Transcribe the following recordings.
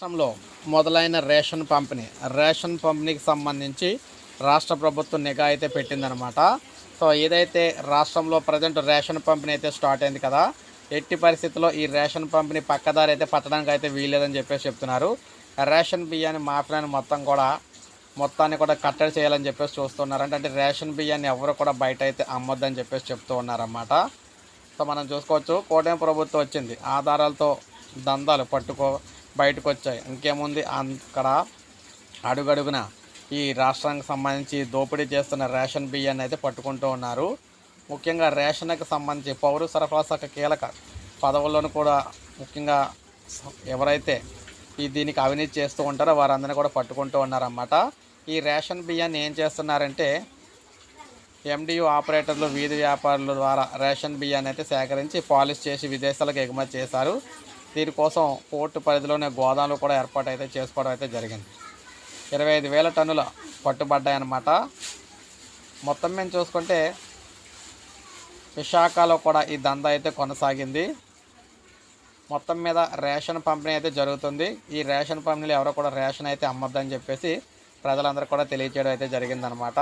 రాష్ట్రంలో మొదలైన రేషన్ పంపిణీ రేషన్ పంపిణీకి సంబంధించి రాష్ట్ర ప్రభుత్వం నిఘా అయితే పెట్టిందనమాట. సో ఏదైతే రాష్ట్రంలో ప్రజెంట్ రేషన్ పంపిణీ అయితే స్టార్ట్ అయింది కదా ఎట్టి పరిస్థితుల్లో ఈ రేషన్ పంపిణీ పక్కదారి అయితే పట్టడానికి అయితే వీల్లేదని చెప్పేసి చెప్తున్నారు. రేషన్ బియ్యాన్ని మాఫియాని మొత్తం కూడా మొత్తాన్ని కూడా కట్టడి చేయాలని చెప్పేసి చూస్తున్నారు అంటే రేషన్ బియ్యాన్ని ఎవరు కూడా బయట అయితే అమ్మొద్దని చెప్పేసి చెప్తూ ఉన్నారన్నమాట. సో మనం చూసుకోవచ్చు కూటమి ప్రభుత్వం వచ్చింది. ఆధారాలతో దందాలు పట్టుకో బయటకు వచ్చాయి ఇంకేముంది? అక్కడ అడుగడుగున ఈ రాష్ట్రానికి సంబంధించి దోపిడీ చేస్తున్న రేషన్ బియ్యాన్ని అయితే పట్టుకుంటూ ఉన్నారు. ముఖ్యంగా రేషన్కి సంబంధించి పౌర సరఫరా శాఖ కీలక పదవుల్లోనూ కూడా ముఖ్యంగా ఎవరైతే ఈ దీనికి అవినీతి చేస్తూ ఉంటారో వారందరినీ కూడా పట్టుకుంటూ ఉన్నారన్నమాట. ఈ రేషన్ బియ్యాన్ని ఏం చేస్తున్నారంటే ఎండియు ఆపరేటర్లు వీధి వ్యాపారుల ద్వారా రేషన్ బియ్యాన్ని అయితే సేకరించి పాలిష్ చేసి విదేశాలకు ఎగుమతి చేశారు. దీనికోసం పోర్టు పరిధిలోనే గోదాములు కూడా ఏర్పాటు అయితే చేసుకోవడం అయితే జరిగింది. ఇరవై ఐదు వేల టన్నుల పట్టుబడ్డాయన్నమాట. మొత్తం మేము చూసుకుంటే విశాఖలో కూడా ఈ దందా అయితే కొనసాగింది. మొత్తం మీద రేషన్ పంపిణీ అయితే జరుగుతుంది. ఈ రేషన్ పంపిణీలో ఎవరో కూడా రేషన్ అయితే అమ్మొద్దని చెప్పేసి ప్రజలందరూ కూడా తెలియచేయడం అయితే జరిగిందనమాట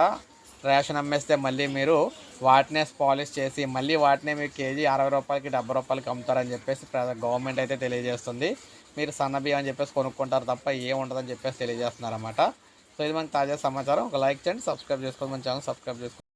రేషన్ అమ్మేస్తే మళ్ళీ మీరు వాటినే పాలిష్ చేసి మళ్ళీ వాటినే మీరు కేజీ అరవై రూపాయలకి డెబ్బై రూపాయలకి అమ్ముతారని చెప్పేసి ప్ర- గవర్నమెంట్ అయితే తెలియజేస్తుంది. మీరు సన్న బియ్యం అని చెప్పేసి కొనుక్కుంటారు తప్ప ఏం చెప్పేసి తెలియజేస్తున్నారు అనమాట సో ఇది మనకి తాజా సమాచారం. ఒక లైక్ చేయండి సబ్స్క్రైబ్ చేసుకోండి మన ఛానల్ సబ్స్క్రైబ్ చేసుకోండి.